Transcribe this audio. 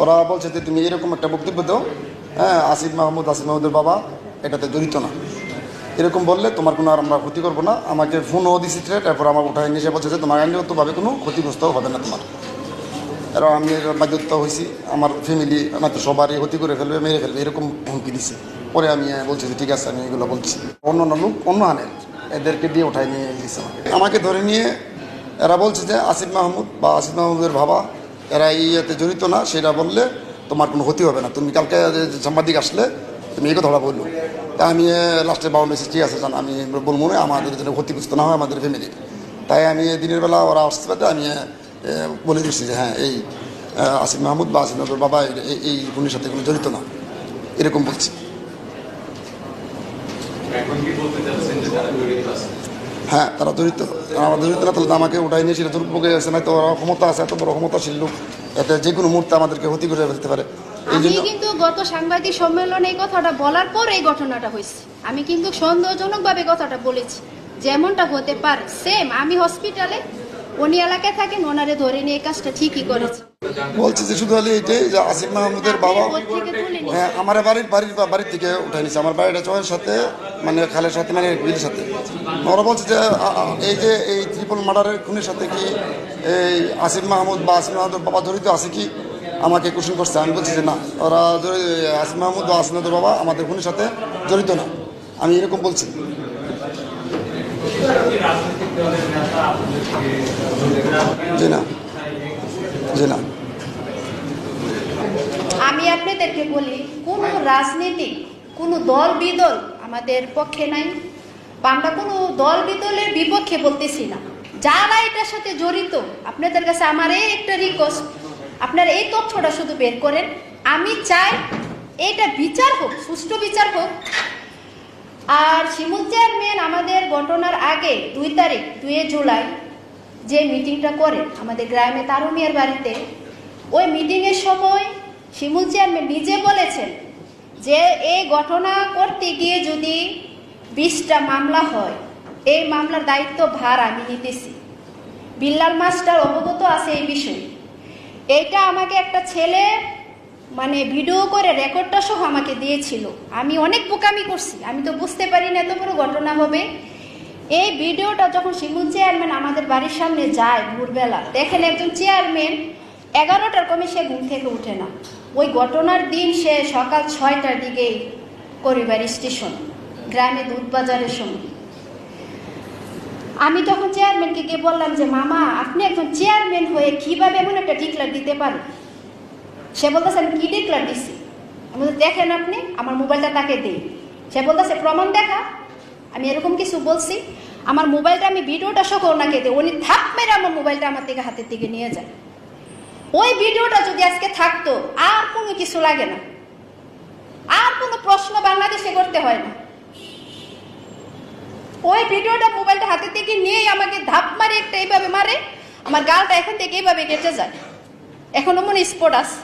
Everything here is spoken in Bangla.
ওরা বলছে যে তুমি এরকম একটা বক্তব্য দাও। হ্যাঁ আসিফ মাহমুদ, আসিফ মাহমুদের বাবা, এটাতে জড়িত না। এরকম বললে তোমার কোনো আর আমরা ক্ষতি করব না। আমাকে ফোনও দিছি তারপর আমার উঠায় নিয়ে এসে বলছে যে তোমার আইনগতভাবে কোনো ক্ষতিগ্রস্ত হবে না তোমার। আর আমি বাধ্যতা হয়েছি আমার ফ্যামিলি আমার তো সবারই ক্ষতি করে ফেলবে, মেরে ফেলবে, এরকম হুমকি দিছে। পরে আমি বলছি যে ঠিক আছে, আমি এগুলো বলছি। অন্য অন্য লোক, অন্য আনের এদেরকে দিয়ে উঠায় নিয়ে আমাকে। আমাকে ধরে নিয়ে এরা বলছে যে আসিফ মাহমুদ বা আসিফ মাহমুদের বাবা এরা এই ইয়েতে জড়িত না, সেটা বললে তোমার কোনো ক্ষতি হবে না। তুমি কালকে সাংবাদিক আসলে, তুমি এই কথাটা বলল। তা আমি লাস্টে বাবা মেসেজ ঠিক আছে, জান, আমি বলব না, আমাদের যেন ক্ষতিগ্রস্ত না হয় আমাদের ফ্যামিলির তাই আমি দিনের বেলা ওরা আসতে পারতে, আমি বলে দিচ্ছি যে হ্যাঁ এই আসিফ মাহমুদ বা আসিফ বাবা, এই গুণের সাথে কোনো জড়িত না। এরকম বলছি। হ্যাঁ তারা জড়িত তারা আমার জড়িত না তাহলে তো আমাকে ওটাই নিয়ে সেটা দুর্ভোগে গেছে না তো ওরা ক্ষমতা আছে এত বড় ক্ষমতাশীল লোক এতে যে কোনো মুহূর্তে আমাদেরকে ক্ষতি করে ফেলতে পারে। আমি কিন্তু গত সাংবাদিক সম্মেলনে এই কথাটা বলার পর এই ঘটনাটা হয়েছে। আমি কিন্তু সন্দেহজনকভাবে কথাটা বলেছি। যেমনটা হতে পারে সেম আমি হসপিটালে উনি এলাকায় থাকেন ওনারে ধরে নিয়ে এই কাজটা ঠিকই করেছে। বলছি যে শুধু হলে এইটাই যে আসিফ মাহমুদের বাবা হ্যাঁ আমার বাড়ির বাড়ির বাড়ির থেকে উঠাই নিছে। আমার বাড়িটা চয়ের সাথে মানে খালের সাথে মানে বিলের সাথে। ওরা বলছে যে এই যে এই ত্রিপল মার্ডারের খুনের সাথে কি এই আসিফ মাহমুদ বা আসিফ মাহমুদের বাবা জড়িত আছে কি? আমাকে কোশ্চেন করছে। আমি বলছি যে, না, ওরা আসিফ মাহমুদ বা আসিফ মাহমুদের বাবা আমাদের খুনের সাথে জড়িত না। আমি এরকম বলছি। জি না। জি না। আমি আপনাদেরকে বলি, কোনো রাজনীতি, কোনো দল বিদল আমাদের পক্ষে নাই। বা আমরা কোনো দল বিদলের বিপক্ষে বলতেছি না। যারা এটার সাথে জড়িত, আপনাদের কাছে আমার এই একটা রিকোয়েস্ট আপনারা এই তথ্যটা শুধু বের করেন। আমি চাই এটা বিচার হোক, সুষ্ঠু বিচার হোক। আর শিমুল চেয়ারম্যান আমাদের ঘটনার আগে দুই তারিখ, দুই জুলাই যে মিটিংটা করে আমাদের গ্রামে তারুমিয়ার বাড়িতে, ওই মিটিংয়ের সময় শিমুল চেয়ারম্যান নিজে বলেছেন যে এই ঘটনা করতে গিয়ে যদি বিশটা মামলা হয়, এই মামলার দায়িত্ব ভার আমি নিতেছি। বিল্লাল মাস্টার অবগত আছে এই বিষয়ে। এইটা আমাকে একটা ছেলে মানে ভিডিও করে রেকর্ডটা সহ আমাকে দিয়েছিল। আমি অনেক বোকামি করছি, আমি তো বুঝতে পারি না এত বড় ঘটনা হবে। এই ভিডিওটা যখন শিমুল চেয়ারম্যান আমাদের বাড়ির সামনে যায় ভোরবেলা, দেখেন একজন চেয়ারম্যান এগারোটার কমে সে ঘুম থেকে উঠে না। ওই ঘটনার দিন সে সকাল ছয়টার দিকে করিবার স্টেশন, গ্রামে দুধ বাজারের সময়। আমি তখন চেয়ারম্যানকে গিয়ে বললাম যে, মামা, আপনি একজন চেয়ারম্যান হয়ে কীভাবে এমন একটা ডিক্লার দিতে পারেন? সে বলতেছে, আমি কী ডিক্লার দিছি? আমি দেখেন আপনি, আমার মোবাইলটা তাকে দিই। সে বলতেছে, প্রমাণ দেখা, আমি এরকম কিছু বলছি, আমার মোবাইলটা, আমি ভিডিওটা সহ ওনাকে দিই, উনি থাপ মেরে আমার মোবাইলটা আমার থেকে হাতের দিকে নিয়ে যায়। ওই ভিডিওটা যদি আজকে থাকতো, আর কোনো কিছু লাগে না। আর কোনো প্রশ্ন বাংলাদেশে করতে হয় না। ওই ভিডিওটা মোবাইলটা হাতে থেকে নিয়েই আমাকে ধাপ মারে একটা এইভাবে মারে, আমার গালটা এখান থেকে এইভাবে কেটে যায়। এখনও মনে স্পট আছে।